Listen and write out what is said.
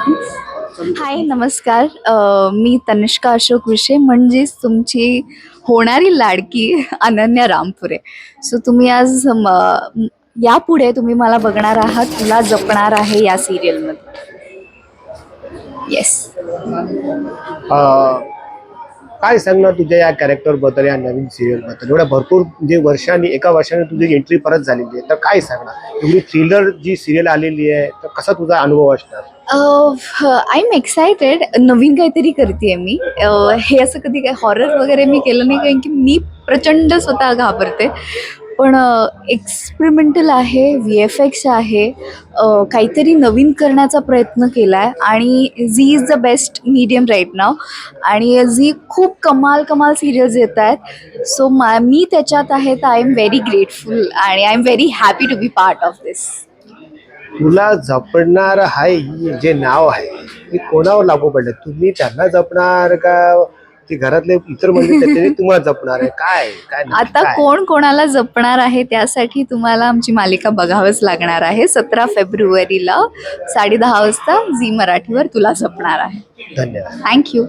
हाय नमस्कार. अ, मी तनिष्का अशोक विषय म्हणजेच तुमची होणारी लाडकी अनन्या रामपुरे. सो तुम्ही आज म- यापुढे तुम्ही मला बघणार आहात तुला जपणार आहे या सिरियलमध्ये येस अं, काय सांगणार तुझ्या या कॅरेक्टरबद्दल या नवीन सिरियलबद्दल? एवढ्या भरपूर म्हणजे वर्षांनी एका वर्षाने तुझी एंट्री परत झालेली आहे तर काय सांगणार? तुम्ही थ्रिलर जी सिरियल आलेली आहे तर कसा तुझा अनुभव असणार? आय एम एक्सायटेड नवीन काहीतरी करते मी. हे असं कधी काय हॉरर वगैरे मी केलं नाही कारण की मी प्रचंड स्वतः घाबरते. पण एक्सपेरिमेंटल आहे व्ही एफ एक्स आहे काहीतरी नवीन करण्याचा प्रयत्न केला आहे आणि Zee is the best medium right नाव आणि झी खूप कमाल कमाल सिरियल्स येत आहेत. सो मा मी त्याच्यात आहे तर आय एम व्हेरी ग्रेटफुल आणि I am very happy to be part of this तुला जपणार आहे ही जे नाव आहे ते कोणावर लागू पडलं? तुम्ही त्यांना जपणार का ते घरातले इतर म्हणजे तुम्हाला जपणार आहे. काय काय आता? कोण कोणाला जपणार आहे त्यासाठी तुम्हाला आमची मालिका बघावंच लागणार आहे. सतरा फेब्रुवारीला साडे दहा वाजता झी मराठीवर तुला जपणार आहे. धन्यवाद. थँक्यू